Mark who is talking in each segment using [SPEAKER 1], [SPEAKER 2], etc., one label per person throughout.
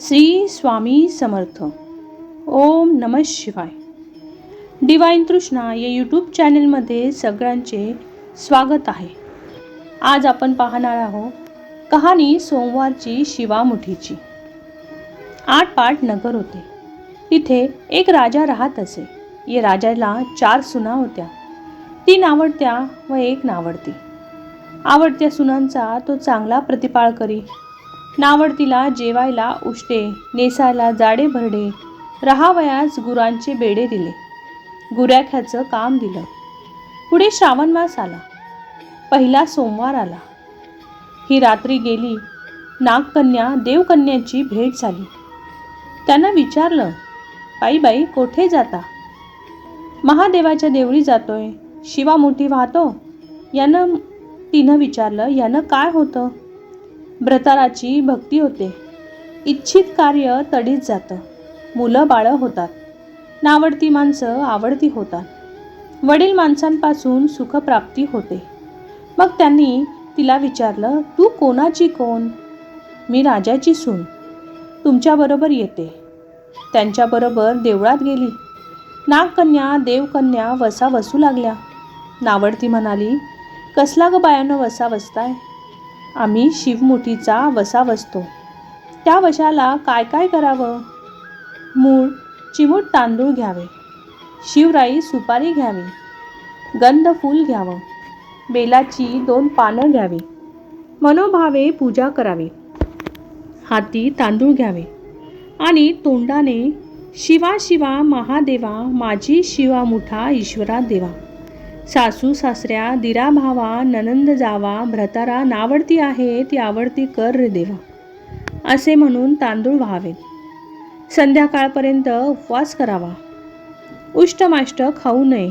[SPEAKER 1] श्री स्वामी समर्थ. ओम नम शिवाय. डिवाईन तृष्णा या यूट्यूब चॅनेलमध्ये सगळ्यांचे स्वागत आहे. आज आपण पाहणार आहोत कहाणी सोमवारची शिवामुठीची. आठ पाठ नगर होते. तिथे एक राजा राहत असे. या राजाला चार सुना होत्या. तीन आवडत्या व एक नावडती. आवडत्या सुनांचा तो चांगला प्रतिपाळ करी. नावडतीला जेवायला उष्टे नेसायला जाडे भरडे. राहावयास गुरांचे बेडे दिले. गुऱ्याख्याचं काम दिलं. पुढे श्रावण मास आला. पहिला सोमवार आला. ही रात्री गेली. नागकन्या देवकन्याची भेट झाली. त्यांना विचारलं बाई बाई कोठे जाता? महादेवाच्या देवळी जातोय. शिवा मोठी वाहतो. यानं तिनं विचारलं यानं काय होतं? ब्रताराची भक्ती होते. इच्छित कार्य तडीत जातं. मुलं बाळं होतात. नावडती माणसं आवडती होतात. वडील माणसांपासून सुखप्राप्ती होते. मग त्यांनी तिला विचारलं तू कोणाची कोण? मी राजाची सून. तुमच्याबरोबर येते. त्यांच्याबरोबर देवळात गेली. नागकन्या देवकन्या वसा वसू लागल्या. नावडती म्हणाली कसला ग बायानं वसा वसताय आम्ही शिवमुठीचा वसा वसतो त्या वशाला काय काय करावं? मूळ चिमूट तांदूळ घ्यावे. शिवराई सुपारी घ्यावी. गंध फूल घ्यावं. बेलाची दोन पानं घ्यावी. मनोभावे पूजा करावी. हाती तांदूळ घ्यावे. आणि तोंडाने शिवा शिवा महादेवा माझी शिवा मुठा ईश्वरा देवा. सासू सासऱ्या दिरा भावा ननंद जावा भ्रतारा नावडती आहे ती आवडती कर रे देवा. असे म्हणून तांदूळ व्हावेत. संध्याकाळपर्यंत उपवास करावा. उष्टमाष्ट खाऊ नये.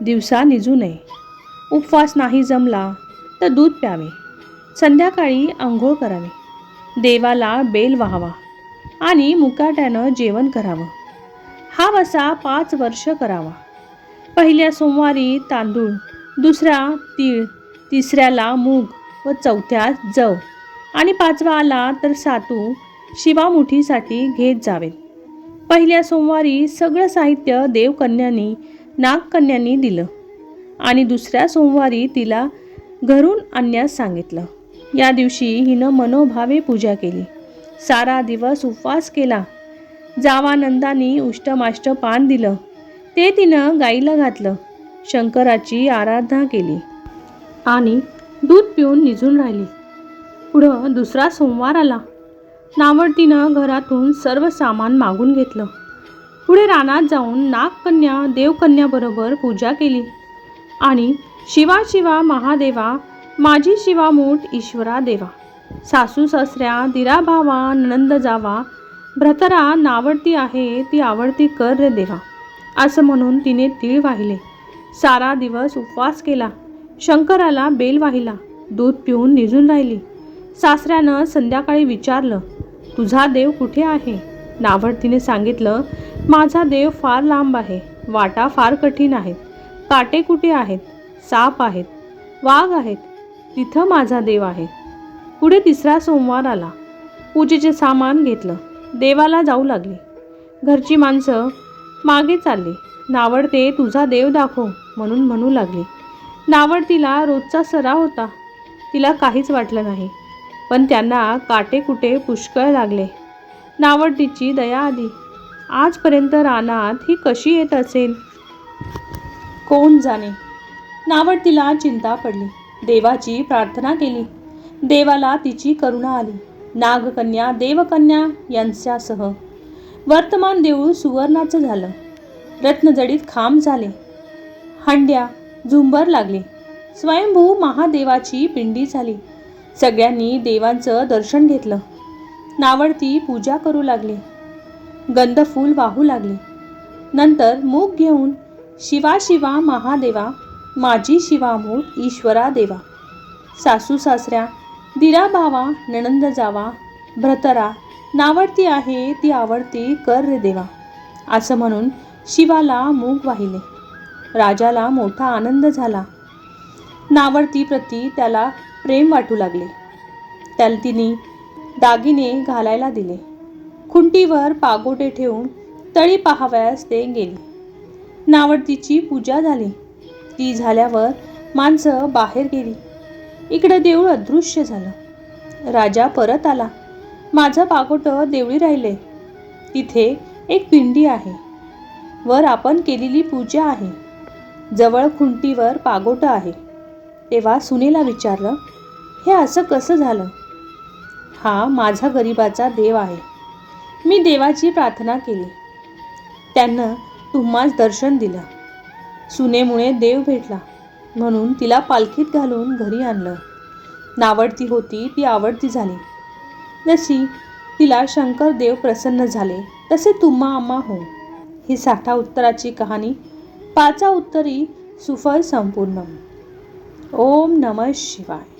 [SPEAKER 1] दिवसा निजू नये. उपवास नाही जमला तर दूध प्यावे. संध्याकाळी आंघोळ करावी. देवाला बेल व्हावा आणि मुकाट्यानं जेवण करावं. हा वसा पाच वर्ष करावा. पहिल्या सोमवारी तांदूळ दुसरा तीळ तिसऱ्याला मूग व चौथ्या जव आणि पाचवा आला तर सातू शिवामुठीसाठी घेत जावेत पहिल्या सोमवारी सगळं साहित्य देवकन्यांनी नागकन्यांनी दिलं आणि दुसऱ्या सोमवारी तिला घरून आणण्यास सांगितलं. या दिवशी हिनं मनोभावे पूजा केली. सारा दिवस उपवास केला. जावानंदानी उष्टमाष्ट पान दिलं. ते तिनं गाईला घातलं. शंकराची आराधना केली आणि दूध पिऊन निघून राहिली. पुढं दुसरा सोमवार आला. नावडतीनं घरातून सर्व सामान मागून घेतलं. पुढे रानात जाऊन नागकन्या देवकन्याबरोबर पूजा केली आणि शिवा शिवा महादेवा माझी शिवा मूठ ईश्वरा देवा सासू सासऱ्या दिरा भावा नंद जावा भ्रतरा नावडती आहे ती आवडती कर रे देवा. असं म्हणून तिने तीळ वाहिले. सारा दिवस उपवास केला. शंकराला बेल वाहिला. दूध पिऊन निजून राहिली. सासऱ्यानं संध्याकाळी विचारलं तुझा देव कुठे आहे? नावडतीने सांगितलं माझा देव फार लांब आहे. वाटा फार कठीण आहेत. काटे कुठे आहेत? साप आहेत. वाघ आहेत. तिथं माझा देव आहे. पुढे तिसरा सोमवार आला. पूजेचे सामान घेतलं. देवाला जाऊ लागली. घरची माणसं मागे चालले. नावडते तुझा देव दाखव म्हणून म्हणू लागली. नावडतीला रोजचा सराव होता. तिला काहीच वाटलं नाही. पण त्यांना काटे कुटे पुष्कळ लागले. नावडतीची दया आली. आजपर्यंत रानात ही कशी येत असेल? कोण जाणे? नावडतीला चिंता पडली. देवाची प्रार्थना केली. देवाला तिची करुणा आली. नागकन्या देवकन्या यांच्यासह वर्तमान देऊळ सुवर्णाचं झालं. रत्नजडीत खांब झाले. हंड्या झुंबर लागले. स्वयंभू महादेवाची पिंडी झाली. सगळ्यांनी देवांचं दर्शन घेतलं. नावडती पूजा करू लागली. गंधफूल वाहू लागली. नंतर मूग घेऊन शिवा शिवा महादेवा माझी शिवामूठ ईश्वरा देवा सासू सासऱ्या दिरा भावा नणंद जावा भ्रतरा नावडती आहे ती आवडती कर रे देवा. असं म्हणून शिवाला मूग वाहिले. राजाला मोठा आनंद झाला. नावडतीप्रती त्याला प्रेम वाटू लागले. त्याला तिने दागिने घालायला दिले. खुंटीवर पागोटे ठेवून तळी पाहावयास ते गेली. नावडतीची पूजा झाली. ती झाल्यावर माणसं बाहेर गेली. इकडं देऊळ अदृश्य झालं. राजा परत आला. माझं पागोटं देवळी राहिले. तिथे एक पिंडी आहे. वर आपण केलेली पूजा आहे. जवळ खुंटीवर पागोटं आहे. तेव्हा सुनेला विचारलं हे असं कसं झालं? हा माझा गरिबाचा देव आहे. मी देवाची प्रार्थना केली. त्यानं तुम्हाच दर्शन दिलं. सुनेमुळे देव भेटला. म्हणून तिला पालखीत घालून घरी आणलं. नावडती होती ती आवडती झाली. जशी तिला शंकरदेव प्रसन्न झाले. तसे तुम्हा आम्हा हो. ही साठा उत्तराची कहाणी. पाचा उत्तरी सुफल संपूर्ण. ओम नम शिवाय.